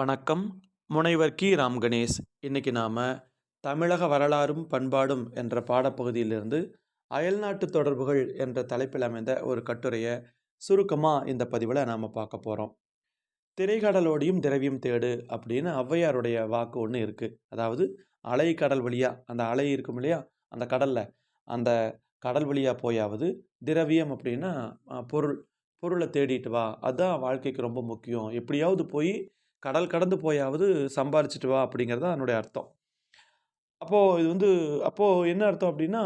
வணக்கம். முனைவர் கி. ராம் கணேஷ் இன்னைக்கு நாம் தமிழக வரலாறும் பண்பாடும் என்ற பாடப்பகுதியிலிருந்து அயல்நாட்டு தொடர்புகள் என்ற தலைப்பில் அமைந்த ஒரு கட்டுரையை சுருக்கமாக இந்த பதிவில் நாம் பார்க்க போகிறோம் திரைக்கடலோடையும் திரவியம் தேடு அப்படின்னு ஔவையாருடைய வாக்கு ஒன்று இருக்குது அதாவது அலை கடல் வழியாக அந்த அலை இருக்கும் இல்லையா? அந்த கடலில். அந்த கடல் வழியாக போயாவது திரவியம் அப்படின்னா பொருள். பொருளை தேடிட்டு வா. அதுதான் வாழ்க்கைக்கு ரொம்ப முக்கியம். எப்படியாவது போய் கடல் கடந்து போயாவது சம்பாரிச்சிட்டு வா அப்படிங்கிறது தான் அதனுடைய அர்த்தம். அப்போது இது வந்து அப்போது என்ன அர்த்தம் அப்படின்னா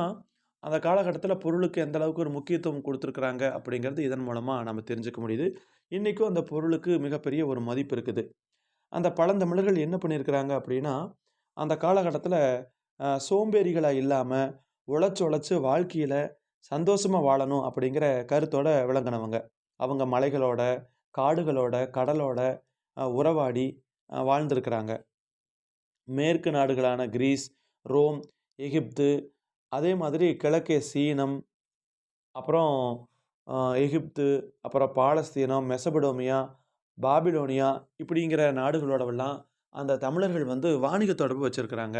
அந்த காலகட்டத்தில் பொருளுக்கு எந்த அளவுக்கு ஒரு முக்கியத்துவம் கொடுத்துருக்குறாங்க அப்படிங்கிறது இதன் மூலமாக நம்ம தெரிஞ்சுக்க முடியுது. இன்றைக்கும் அந்த பொருளுக்கு மிகப்பெரிய ஒரு மதிப்பு இருக்குது. அந்த பழந்தமிழர்கள் என்ன பண்ணியிருக்கிறாங்க அப்படின்னா அந்த காலகட்டத்தில் சோம்பேறிகளாக இல்லாமல் உழைச்சு உழைச்சு வாழ்க்கையில் சந்தோஷமாக வாழணும் அப்படிங்கிற கருத்தோடு விளங்கினவங்க. அவங்க மலைகளோட காடுகளோட கடலோட உறவாடி வாழ்ந்திருக்கிறாங்க. மேற்கு நாடுகளான கிரீஸ் ரோம் எகிப்து அதே மாதிரி கிழக்கே சீனம் அப்புறம் எகிப்து அப்புறம் பாலஸ்தீனம் மெசபடோமியா பாபிலோனியா இப்படிங்கிற நாடுகளோடவெல்லாம் அந்த தமிழர்கள் வந்து வாணிக தொடர்பு வச்சுருக்கிறாங்க.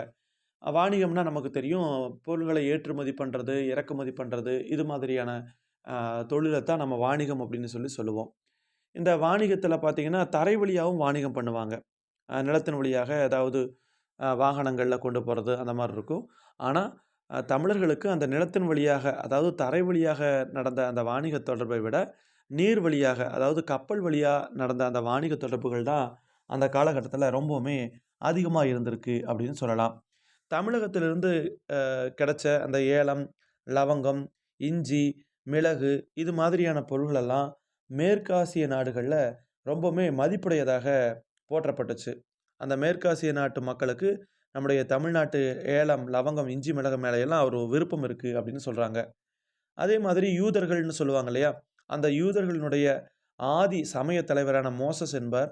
வாணிகம்னா நமக்கு தெரியும் பொருள்களை ஏற்றுமதி பண்ணுறது இறக்குமதி பண்ணுறது இது மாதிரியான தொழிலை தான் நம்ம வாணிகம் அப்படின்னு சொல்லி சொல்லுவோம். இந்த வாணிகத்தில் பார்த்தீங்கன்னா தரை வழியாகவும் வாணிகம் பண்ணுவாங்க. நிலத்தின் வழியாக ஏதாவது வாகனங்களில் கொண்டு போகிறது அந்த மாதிரி இருக்கும். ஆனால் தமிழர்களுக்கு அந்த நிலத்தின் வழியாக அதாவது தரை வழியாக நடந்த அந்த வாணிக தொடர்பை விட நீர் வழியாக அதாவது கப்பல் வழியாக நடந்த அந்த வாணிக தொடர்புகள் தான் அந்த காலகட்டத்தில் ரொம்பவுமே அதிகமாக இருந்திருக்கு அப்படின்னு சொல்லலாம். தமிழகத்திலிருந்து கிடைச்ச அந்த ஏலம் லவங்கம் இஞ்சி மிளகு இது மாதிரியான பொருள்களெல்லாம் மேற்காசிய நாடுகளில் ரொம்பவுமே மதிப்புடையதாக போற்றப்பட்டுச்சு. அந்த மேற்காசிய நாட்டு மக்களுக்கு நம்முடைய தமிழ்நாட்டு ஏலம் லவங்கம் இஞ்சி மிளகு மேலையெல்லாம் ஒரு விருப்பம் இருக்குது அப்படின்னு சொல்கிறாங்க அதே மாதிரி யூதர்கள்னு சொல்லுவாங்க இல்லையா? அந்த யூதர்களினுடைய ஆதி சமய தலைவரான மோசஸ் என்பார்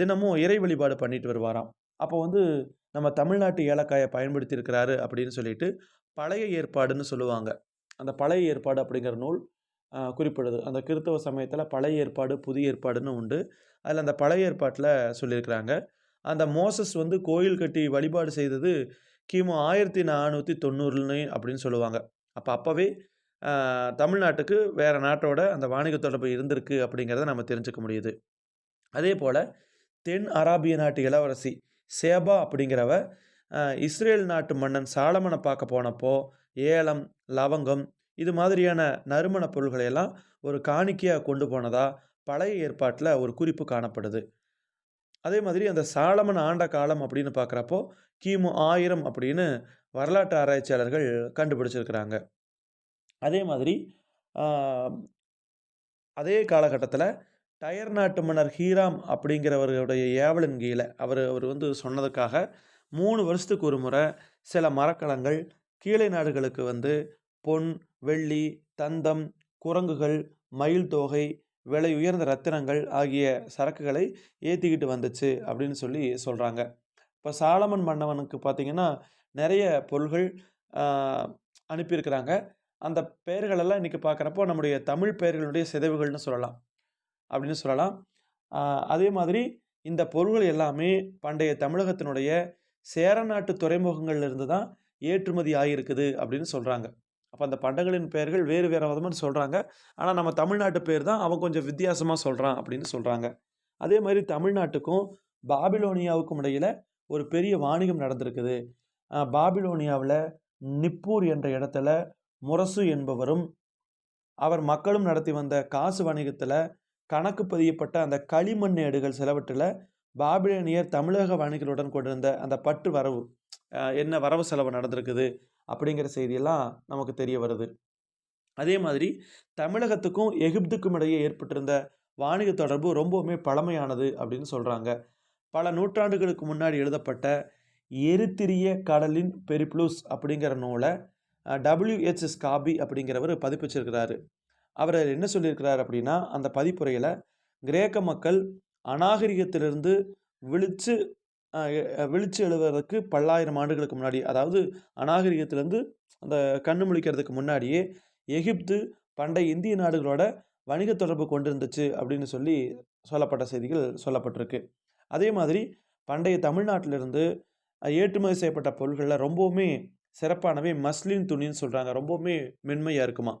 தினமும் இறை வழிபாடு பண்ணிட்டு வருவாராம். அப்போ வந்து நம்ம தமிழ்நாட்டு ஏலக்காயை பயன்படுத்தி இருக்கிறாரு அப்படின்னு சொல்லிட்டு பழைய ஏற்பாடுன்னு சொல்லுவாங்க. அந்த பழைய ஏற்பாடு அப்படிங்கிற நூல் குறிப்பிடுது. அந்த கிறிஸ்தவ சமயத்தில் பழைய ஏற்பாடு புதிய ஏற்பாடுன்னு உண்டு. அதில் அந்த பழைய ஏற்பாட்டில் சொல்லியிருக்கிறாங்க. அந்த மோசஸ் வந்து கோயில் கட்டி வழிபாடு செய்தது கிமு ஆயிரத்தி நானூற்றி தொண்ணூறுன்னு அப்படின்னு சொல்லுவாங்க. அப்போ அப்போவே தமிழ்நாட்டுக்கு வேறு நாட்டோட அந்த வாணிக தொடர்பு இருந்திருக்கு அப்படிங்கிறத நம்ம தெரிஞ்சுக்க முடியுது. அதே போல் தென் அராபிய நாட்டு இளவரசி சேபா அப்படிங்கிறவ இஸ்ரேல் நாட்டு மன்னன் சாலமனை பார்க்க போனப்போ ஏலம் லவங்கம் இது மாதிரியான நறுமண பொருள்களையெல்லாம் ஒரு காணிக்கையாக கொண்டு போனதாக பழைய ஏற்பாட்டில் ஒரு குறிப்பு காணப்படுது. அதே மாதிரி அந்த சாலமன் ஆண்ட காலம் அப்படின்னு பார்க்குறப்போ கிமு ஆயிரம் அப்படின்னு வரலாற்று ஆராய்ச்சியாளர்கள் கண்டுபிடிச்சிருக்கிறாங்க. அதே மாதிரி அதே காலகட்டத்தில் டயர் நாட்டு மன்னர் ஹீராம் அப்படிங்கிறவருடைய ஏவலின் கீழே அவர் அவர் வந்து சொன்னதுக்காக மூணு வருஷத்துக்கு ஒரு முறை சில மரக்கலங்கள் கீழே நாடுகளுக்கு வந்து பொன் வெள்ளி தந்தம் குரங்குகள் மயில் தோகை விலை உயர்ந்த ரத்தினங்கள் ஆகிய சரக்குகளை ஏற்றிக்கிட்டு வந்துச்சு அப்படின்னு சொல்லி சொல்கிறாங்க இப்போ சாலமன் மன்னவனுக்கு பார்த்தீங்கன்னா நிறைய பொருள்கள் அனுப்பியிருக்கிறாங்க. அந்த பெயர்களெல்லாம் இன்றைக்கி பார்க்குறப்போ நம்முடைய தமிழ் பெயர்களுடைய சிதைவுகள்னு சொல்லலாம் அப்படின்னு சொல்லலாம். அதே மாதிரி இந்த பொருள்கள் எல்லாமே பண்டைய தமிழகத்தினுடைய சேர நாட்டு தான் ஏற்றுமதி ஆகியிருக்குது அப்படின்னு சொல்கிறாங்க அப்போ அந்த பண்டங்களின் பெயர்கள் வேறு வேறு விதமாக சொல்கிறாங்க ஆனால் நம்ம தமிழ்நாட்டு பேர் தான் அவன் கொஞ்சம் வித்தியாசமாக சொல்கிறான் அப்படின்னு சொல்கிறாங்க அதே மாதிரி தமிழ்நாட்டுக்கும் பாபிலோனியாவுக்கும் இடையில் ஒரு பெரிய வாணிகம் நடந்திருக்குது. பாபிலோனியாவில் நிப்பூர் என்ற இடத்துல முரசு என்பவரும் அவர் மக்களும் நடத்தி வந்த காசு வணிகத்தில் கணக்கு பதியப்பட்ட அந்த களிமண் ஏடுகள் சிலவற்றில் பாபிலோனியர் தமிழக வணிகர்களுடன் கொண்டிருந்த அந்த பற்று வரவு என்ன வரவு செலவு நடந்திருக்குது. அப்படிங்கிற செய்தியெல்லாம் நமக்கு தெரிய வருது. அதே மாதிரி தமிழகத்துக்கும் எகிப்துக்கும் இடையே ஏற்பட்டிருந்த வாணிக தொடர்பு ரொம்பவுமே பழமையானது அப்படின்னு சொல்கிறாங்க பல நூற்றாண்டுகளுக்கு முன்னாடி எழுதப்பட்ட எரித்திரிய கடலின் பெரிப்ளூஸ் அப்படிங்கிற நூலை டபிள்யூஹெச் ஸ்காபி அப்படிங்கிறவர் பதிப்பிச்சிருக்கிறாரு. அவர் என்ன சொல்லியிருக்கிறார் அப்படின்னா அந்த பதிப்புரையில் கிரேக்க மக்கள் அநாகரிகத்திலிருந்து விழிச்சு விழிச்சு எழுவதற்கு பல்லாயிரம் ஆண்டுகளுக்கு முன்னாடி அதாவது அநாகரிகத்திலேருந்து அந்த கண்ணு முழிக்கிறதுக்கு முன்னாடியே எகிப்து பண்டைய இந்திய நாடுகளோட வணிக தொடர்பு கொண்டிருந்துச்சு அப்படின்னு சொல்லி சொல்லப்பட்ட செய்திகள் சொல்லப்பட்டிருக்கு. அதே மாதிரி பண்டைய தமிழ்நாட்டிலிருந்து ஏற்றுமதி செய்யப்பட்ட பொருட்களில் ரொம்பவுமே சிறப்பானவை மஸ்லின் துணின்னு சொல்கிறாங்க ரொம்பவுமே மென்மையாக இருக்குமா.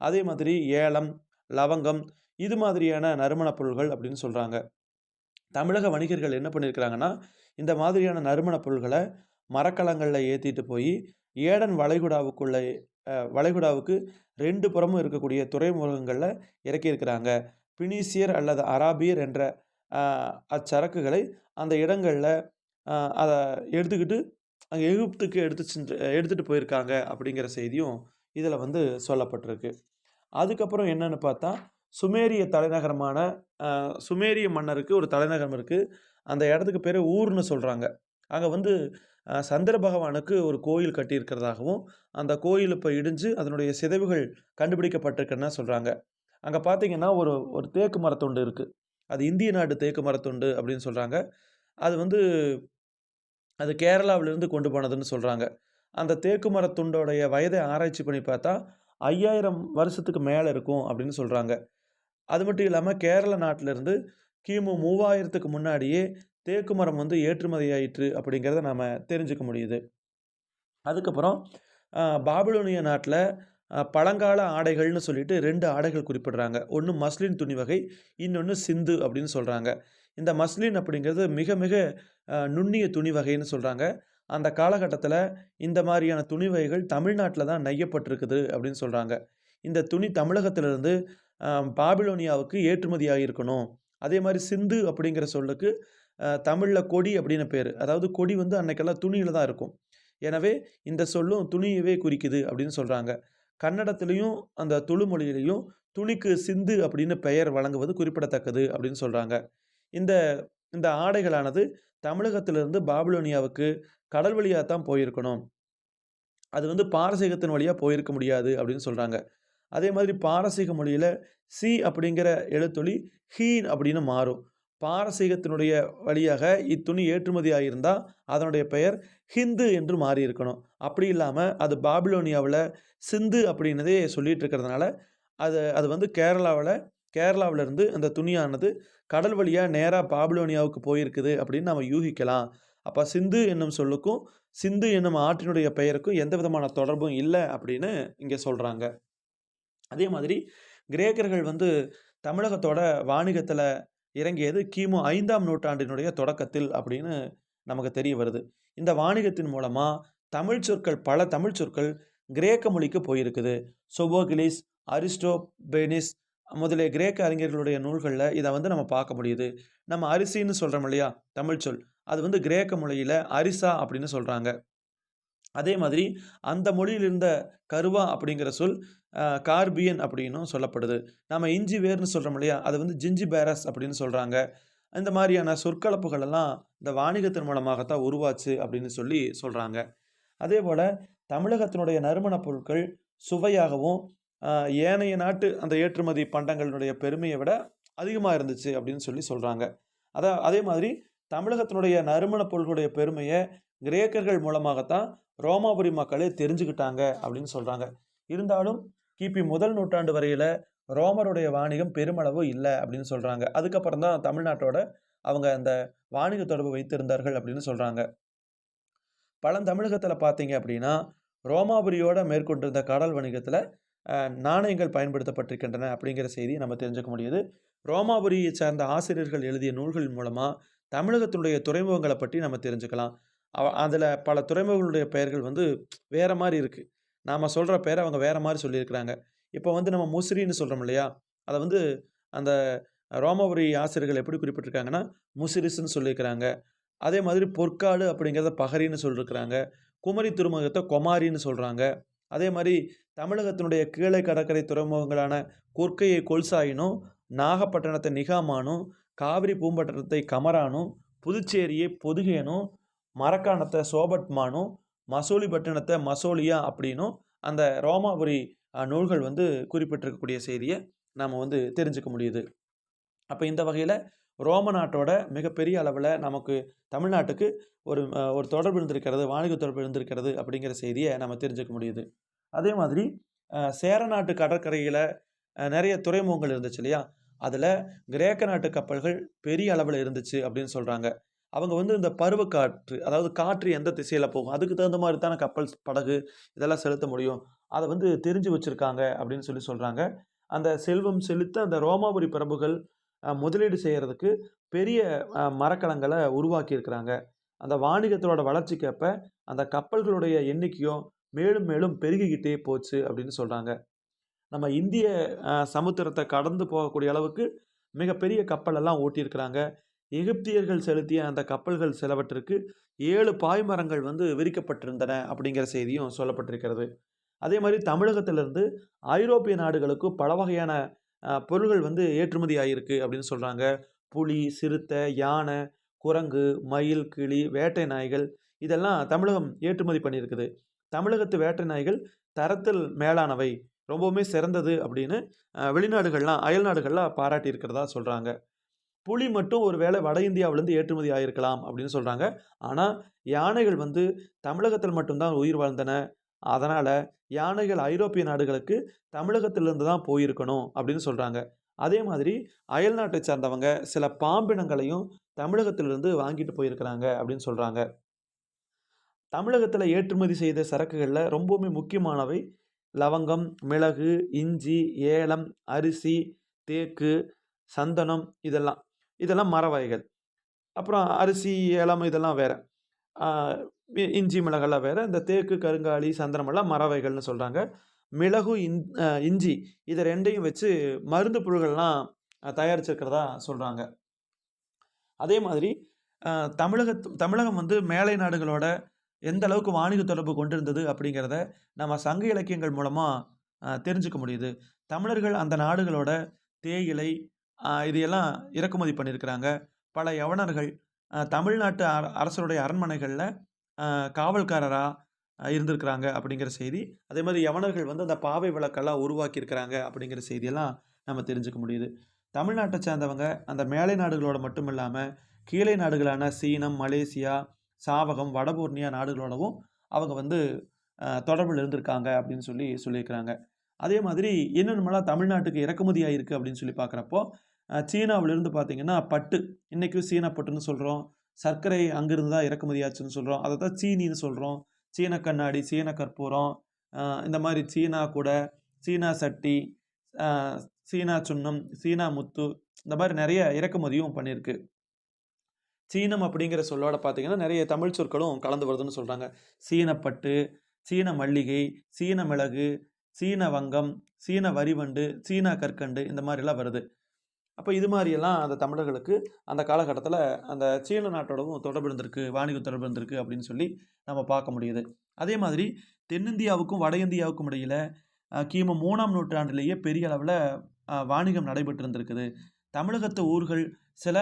அதே மாதிரி ஏலம், லவங்கம் இது மாதிரியான நறுமணப் பொருள்கள் அப்படின்னு சொல்கிறாங்க தமிழக வணிகர்கள் என்ன பண்ணியிருக்கிறாங்கன்னா, இந்த மாதிரியான நறுமணப் பொருள்களை மரக்கலங்களில் ஏற்றிட்டு போய் ஏடன் வளைகுடாவுக்குள்ள வளைகுடாவுக்கு ரெண்டு புறமும் இருக்கக்கூடிய துறைமுகங்களில் இறக்கியிருக்கிறாங்க. பினீசியர் அல்லது அராபியர் என்ற அச்சரக்குகளை அந்த இடங்களில் அதை எடுத்துக்கிட்டு அங்கே எகிப்துக்கு எடுத்து சென்று எடுத்துகிட்டு போயிருக்காங்க அப்படிங்கிற செய்தியும் இதில் வந்து சொல்லப்பட்டிருக்கு. அதுக்கப்புறம் என்னென்னு பார்த்தா, சுமேரிய தலைநகரமான சுமேரிய மன்னருக்கு ஒரு தலைநகரம் இருக்குது அந்த இடத்துக்கு பேர் ஊர்னு சொல்கிறாங்க அங்கே வந்து சந்திர பகவானுக்கு ஒரு கோயில் கட்டியிருக்கிறதாகவும், அந்த கோயில் இப்போ இடிஞ்சு அதனுடைய சிதைவுகள் கண்டுபிடிக்கப்பட்டிருக்குன்னு சொல்கிறாங்க அங்கே பார்த்தீங்கன்னா, ஒரு ஒரு தேக்கு மரத்தொண்டு இருக்குது அது இந்திய நாட்டு தேக்கு மரத்தொண்டு அப்படின்னு சொல்கிறாங்க அது வந்து அது கேரளாவிலிருந்து கொண்டு போனதுன்னு சொல்கிறாங்க அந்த தேக்கு மரத்துண்டோடைய வயதை ஆராய்ச்சி பண்ணி பார்த்தா, 5000 வருஷத்துக்கு மேலே இருக்கும் அப்படின்னு சொல்கிறாங்க அது மட்டும் இல்லாமல் கேரள நாட்டிலிருந்து கிமு 3000த்துக்கு முன்னாடியே தேக்கு மரம் வந்து ஏற்றுமதியாயிற்று அப்படிங்கிறத நாம் தெரிஞ்சுக்க முடியுது. அதுக்கப்புறம் பாபிலோனிய நாட்டில் பழங்கால ஆடைகள்னு சொல்லிட்டு ரெண்டு ஆடைகள் குறிப்பிடுறாங்க. ஒன்று மஸ்லின் துணி வகை, இன்னொன்று சிந்து அப்படின்னு சொல்கிறாங்க இந்த மஸ்லின் அப்படிங்கிறது மிக மிக நுண்ணிய துணி வகைன்னு சொல்கிறாங்க அந்த காலகட்டத்தில் இந்த மாதிரியான துணி வகைகள் தமிழ்நாட்டில் தான் நெய்யப்பட்டிருக்குது அப்படின்னு சொல்கிறாங்க இந்த துணி தமிழகத்திலிருந்து பாபிலோனியாவுக்கு ஏற்றுமதியாக இருக்கணும். அதே மாதிரி சிந்து அப்படிங்கிற சொல்லுக்கு தமிழில் கொடி அப்படின்னு பேர். அதாவது கொடி வந்து அன்னைக்கெல்லாம் துணியில் தான் இருக்கும். எனவே இந்த சொல்லும் துணியவே குறிக்குது அப்படின்னு சொல்கிறாங்க கன்னடத்திலயும், அந்த துளுமொழியிலையும் துணிக்கு சிந்து அப்படின்னு பெயர் வழங்குவது குறிப்பிடத்தக்கது அப்படின்னு சொல்கிறாங்க இந்த இந்த ஆடைகளானது தமிழகத்திலிருந்து பாபிலோனியாவுக்கு கடல் வழியாக தான் போயிருக்கணும். அது வந்து பாரசீகத்தின் வழியாக போயிருக்க முடியாது அப்படின்னு சொல்கிறாங்க அதே மாதிரி பாரசீக மொழியில் சி அப்படிங்கிற எழுத்தொலி ஹீன் அப்படின்னு மாறும். பாரசீகத்தினுடைய வழியாக இத்துணி ஏற்றுமதி இருந்தால் அதனுடைய பெயர் ஹிந்து என்று மாறியிருக்கணும். அப்படி இல்லாமல் அது பாபிலோனியாவில் சிந்து அப்படின்னதே சொல்லிட்டு இருக்கிறதுனால, அது அது வந்து கேரளாவில் கேரளாவிலேருந்து அந்த துணியானது கடல் வழியாக நேராக பாபிலோனியாவுக்கு போயிருக்குது அப்படின்னு நம்ம யூகிக்கலாம். அப்போ சிந்து என்னும் சொல்லுக்கும், சிந்து என்னும் ஆற்றினுடைய பெயருக்கும் எந்த விதமான தொடர்பும் இல்லை அப்படின்னு இங்கே சொல்கிறாங்க அதே மாதிரி கிரேக்கர்கள் வந்து தமிழகத்தோட வாணிகத்தில் இறங்கியது கிமு ஐந்தாம் நூற்றாண்டினுடைய தொடக்கத்தில் அப்படின்னு நமக்கு தெரிய வருது. இந்த வாணிகத்தின் மூலமாக தமிழ் சொற்கள் பல தமிழ் சொற்கள் கிரேக்க மொழிக்கு போயிருக்குது. சொபோகிலிஸ், அரிஸ்டோபெனிஸ் முதலிய கிரேக்க அறிஞர்களுடைய நூல்களில் இதை வந்து நம்ம பார்க்க முடியுது. நம்ம அரிசின்னு சொல்கிறோம் இல்லையா? தமிழ் சொல். அது வந்து கிரேக்க மொழியில் அரிசா அப்படின்னு சொல்கிறாங்க அதே மாதிரி அந்த மொழியில் இருந்த கருவா அப்படிங்கிற சொல் கார்பியன் அப்படின்னும் சொல்லப்படுது. நம்ம இஞ்சி வேர்னு சொல்கிறோம் இல்லையா? அது வந்து ஜிஞ்சி பேரஸ் அப்படின்னு சொல்கிறாங்க இந்த மாதிரியான சொற்கலப்புகள் எல்லாம் இந்த வாணிகத்தின் மூலமாகத்தான் உருவாச்சு அப்படின்னு சொல்லி சொல்கிறாங்க அதே போல் தமிழகத்தினுடைய நறுமணப் பொருட்கள் சுவையாகவும், ஏனைய நாட்டு அந்த ஏற்றுமதி பண்டங்களினுடைய பெருமையை விட அதிகமாக இருந்துச்சு அப்படின்னு சொல்லி சொல்கிறாங்க அதான் அதே மாதிரி தமிழகத்தினுடைய நறுமணப் பொருட்களுடைய பெருமையை கிரேக்கர்கள் மூலமாகத்தான் ரோமாபுரி மக்களே தெரிஞ்சுக்கிட்டாங்க அப்படின்னு சொல்கிறாங்க இருந்தாலும் கிபி முதல் நூற்றாண்டு வரையில் ரோமருடைய வாணிகம் பெருமளவு இல்லை அப்படின்னு சொல்கிறாங்க அதுக்கப்புறம் தான் தமிழ்நாட்டோட அவங்க அந்த வாணிக தொடர்பு வைத்திருந்தார்கள் அப்படின்னு சொல்கிறாங்க பழந்தமிழகத்தில் பார்த்தீங்க அப்படின்னா, ரோமாபுரியோட மேற்கொண்டிருந்த கடல் வணிகத்தில் நாணயங்கள் பயன்படுத்தப்பட்டிருக்கின்றன அப்படிங்கிற செய்தி நம்ம தெரிஞ்சுக்க முடியுது. ரோமாபுரியை சார்ந்த ஆசிரியர்கள் எழுதிய நூல்கள் மூலமாக தமிழகத்தினுடைய துறைமுகங்களை பற்றி நம்ம தெரிஞ்சுக்கலாம். அவ பல துறைமுகங்களுடைய பெயர்கள் வந்து வேறு மாதிரி இருக்குது நாம் சொல்கிற பெயரை அவங்க வேறு மாதிரி சொல்லியிருக்கிறாங்க. இப்போ வந்து நம்ம முசிறின்னு சொல்கிறோம் இல்லையா? அதை வந்து அந்த ரோமபுரி ஆசிரியர்கள் எப்படி குறிப்பிட்டிருக்காங்கன்னா, முசிரிஸ்ன்னு சொல்லியிருக்கிறாங்க. அதே மாதிரி பொற்காடு அப்படிங்கிறத பகரின்னு சொல்லியிருக்கிறாங்க. குமரி துறைமுகத்தை கொமாரின்னு சொல்கிறாங்க அதே மாதிரி தமிழகத்தினுடைய கீழை கடற்கரை துறைமுகங்களான குர்க்கையை கொல்சாயினும், நாகப்பட்டினத்தை நிகாமானும், காவிரி பூம்பட்டினத்தை கமரானும், புதுச்சேரியை பொதுகேனும் மரக்காணத்தை சோபட்மானும், மசூலிப்பட்டினத்த மசோலியா அப்படின்னும் அந்த ரோமாபுரி நூல்கள் வந்து குறிப்பிட்டிருக்கக்கூடிய செய்தியை நாம் வந்து தெரிஞ்சுக்க முடியுது. அப்போ இந்த வகையில் ரோம நாட்டோட மிகப்பெரிய அளவில் நமக்கு தமிழ்நாட்டுக்கு ஒரு ஒரு தொடர்பு இருந்திருக்கிறது, வாணிக தொடர்பு இருந்திருக்கிறது அப்படிங்கிற செய்தியை நம்ம தெரிஞ்சுக்க முடியுது. அதே மாதிரி சேர நாட்டு கடற்கரையில் நிறைய துறைமுகங்கள் இருந்துச்சு இல்லையா? அதில் கிரேக்க நாட்டு கப்பல்கள் பெரிய அளவில் இருந்துச்சு அப்படின்னு சொல்கிறாங்க அவங்க வந்து இந்த பருவக்காற்று அதாவது காற்று எந்த திசையில் போகும் அதுக்கு தகுந்த மாதிரி தானே கப்பல் படகு இதெல்லாம் செலுத்த முடியும். அதை வந்து தெரிஞ்சு வச்சுருக்காங்க அப்படின்னு சொல்லி சொல்கிறாங்க அந்த செல்வம் செலுத்த அந்த ரோமாபுரி பிரபுகள் முதலீடு செய்கிறதுக்கு பெரிய மரக்கலங்களை உருவாக்கியிருக்கிறாங்க. அந்த வாணிகத்தோட வளர்ச்சிக்கேற்ப அந்த கப்பல்களுடைய எண்ணிக்கையும் மேலும் மேலும் பெருகிக்கிட்டே போச்சு அப்படின்னு சொல்கிறாங்க நம்ம இந்திய சமுத்திரத்தை கடந்து போகக்கூடிய அளவுக்கு மிகப்பெரிய கப்பலெல்லாம் ஓட்டியிருக்கிறாங்க. எகிப்தியர்கள் செலுத்திய அந்த கப்பல்கள் சிலவற்றிற்கு ஏழு பாய்மரங்கள் வந்து விரிக்கப்பட்டிருந்தன அப்படிங்கிற செய்தியும் சொல்லப்பட்டிருக்கிறது. அதே மாதிரி தமிழகத்திலிருந்து ஐரோப்பிய நாடுகளுக்கு பல வகையான பொருள்கள் வந்து ஏற்றுமதி ஆகியிருக்கு அப்படின்னு சொல்கிறாங்க புலி சிறுத்தை யானை குரங்கு மயில் கிளி வேட்டை நாய்கள் இதெல்லாம் தமிழகம் ஏற்றுமதி பண்ணியிருக்குது. தமிழகத்து வேட்டை நாய்கள் தரத்தில் மேலானவை ரொம்பவுமே சிறந்தது அப்படின்னு வெளிநாடுகள்லாம் அயல் நாடுகள்லாம் பாராட்டி இருக்கிறதா சொல்கிறாங்க புலி மட்டும் ஒரு வேளை வட இந்தியாவிலேருந்து ஏற்றுமதி ஆகிருக்கலாம் அப்படின்னு சொல்கிறாங்க ஆனால் யானைகள் வந்து தமிழகத்தில் மட்டும்தான் உயிர் வாழ்ந்தன. அதனால் யானைகள் ஐரோப்பிய நாடுகளுக்கு தமிழகத்திலிருந்து தான் போயிருக்கணும் அப்படின்னு சொல்கிறாங்க அதே மாதிரி அயல் நாட்டை சார்ந்தவங்க சில பாம்பினங்களையும் தமிழகத்திலிருந்து வாங்கிட்டு போயிருக்கிறாங்க அப்படின்னு சொல்கிறாங்க தமிழகத்தில் ஏற்றுமதி செய்த சரக்குகளில் ரொம்பவுமே முக்கியமானவை லவங்கம் மிளகு இஞ்சி ஏலம் அரிசி தேக்கு சந்தனம் இதெல்லாம். இதெல்லாம் மர வகைகள். அப்புறம் அரிசி ஏலம் இதெல்லாம் வேற. இஞ்சி மிளகெல்லாம் வேற. இந்த தேக்கு கருங்காலி சந்திரமெல்லாம் மர வகைகள்னு சொல்கிறாங்க மிளகு இன் இஞ்சி இதை ரெண்டையும் வச்சு மருந்து பொருள்கள்லாம் தயாரிச்சிருக்கிறதா சொல்கிறாங்க அதே மாதிரி தமிழக தமிழகத்து தமிழகம் வந்து மேலை நாடுகளோட எந்த அளவுக்கு வாணிக தொடர்பு கொண்டிருந்தது அப்படிங்கிறத நம்ம சங்க இலக்கியங்கள் மூலமாக தெரிஞ்சுக்க முடியுது. தமிழர்கள் அந்த நாடுகளோட தேயிலை இதையெல்லாம் இறக்குமதி பண்ணியிருக்கிறாங்க. பல யவனர்கள் தமிழ்நாட்டு அர அரசருடைய அரண்மனைகளில் காவல்காரராக இருந்திருக்கிறாங்க அப்படிங்கிற செய்தி. அதே மாதிரி யவனர்கள் வந்து அந்த பாவை விளக்கெல்லாம் உருவாக்கியிருக்கிறாங்க அப்படிங்கிற செய்தியெல்லாம் நம்ம தெரிஞ்சுக்க முடியுது. தமிழ்நாட்டை சேர்ந்தவங்க அந்த மேலை நாடுகளோட மட்டும் இல்லாமல் கீழே நாடுகளான சீனம் மலேசியா சாவகம் வடபூர்ணியா நாடுகளோடவும் அவங்க வந்து தொடர்பில் இருந்திருக்காங்க அப்படின்னு சொல்லி சொல்லியிருக்கிறாங்க. அதே மாதிரி என்னென்னமெல்லாம் தமிழ்நாட்டுக்கு இறக்குமதி ஆயிருக்கு அப்படின்னு சொல்லி பார்க்குறப்போ சீனாவிலிருந்து பார்த்தீங்கன்னா பட்டு. இன்றைக்கும் சீனா பட்டுன்னு சொல்கிறோம் சர்க்கரை அங்கிருந்து தான் இறக்குமதி ஆச்சுன்னு சொல்கிறோம் அதை தான் சீனின்னு சொல்கிறோம் சீன கண்ணாடி சீன கற்பூரம் இந்த மாதிரி சீனா கூட சீனா சட்டி சீனா சுண்ணம் சீனா முத்து இந்த மாதிரி நிறைய இறக்குமதியும் பண்ணியிருக்கு. சீனம் அப்படிங்கிற சொல்லோட பார்த்தீங்கன்னா நிறைய தமிழ் சொற்களும் கலந்து வருதுன்னு சொல்கிறாங்க சீனப்பட்டு சீன மல்லிகை சீன மிளகு சீன வங்கம் சீன வரிவண்டு சீனா கற்கண்டு இந்த மாதிரிலாம் வருது. அப்போ இது மாதிரியெல்லாம் அந்த தமிழர்களுக்கு அந்த காலகட்டத்தில் அந்த சீன நாட்டோடவும் தொடர்பு இருந்திருக்கு வாணிகம் தொடர்பு இருந்திருக்கு அப்படின்னு சொல்லி நம்ம பார்க்க முடியுது. அதே மாதிரி தென்னிந்தியாவுக்கும் வட இந்தியாவுக்கும் இடையில கிமு மூணாம் நூற்றாண்டிலேயே பெரிய அளவில் வாணிகம் நடைபெற்று இருந்திருக்குது தமிழகத்து ஊர்கள் சில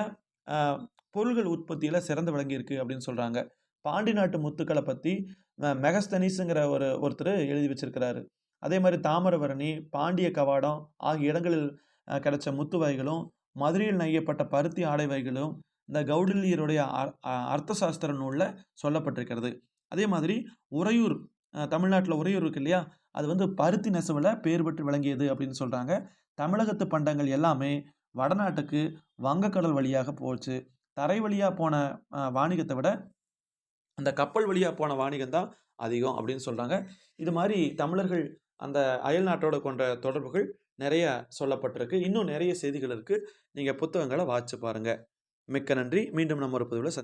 பொருள்கள் உற்பத்தியில் சிறந்து விளங்கியிருக்கு அப்படின்னு சொல்கிறாங்க பாண்டி நாட்டு முத்துக்களை பற்றி மெகஸ்தனிஸுங்கிற ஒரு ஒருத்தர் எழுதி வச்சிருக்கிறாரு. அதே மாதிரி தாமிரபரணி பாண்டிய கவாடம் ஆகிய இடங்களில் கிடைச்ச முத்து வகைகளும் மதுரையில் நெய்யப்பட்ட பருத்தி ஆடை வகைகளும் இந்த கௌடில்யருடைய அ- அர்த்த சாஸ்திர நூலில் சொல்லப்பட்டிருக்கிறது. அதே மாதிரி உறையூர் தமிழ்நாட்டில் உறையூர் இருக்கு இல்லையா? அது வந்து பருத்தி நெசவில் பேர் பெற்று விளங்கியது அப்படின்னு சொல்கிறாங்க தமிழகத்து பண்டங்கள் எல்லாமே வடநாட்டுக்கு வங்கக்கடல் வழியாக போச்சு. தரை வழியாக போன வாணிகத்தை விட அந்த கப்பல் வழியாக போன வாணிகம் தான் அதிகம் அப்படின்னு சொல்கிறாங்க இது மாதிரி தமிழர்கள் அந்த அயல் நாட்டோட கொண்ட தொடர்புகள் நிறைய சொல்லப்பட்டிருக்கு. இன்னும் நிறைய செய்திகள் இருக்குது நீங்கள் புத்தகங்களை வாசிச்சு பாருங்கள் மிக்க நன்றி. மீண்டும் நம்ம ஒரு பதிவில்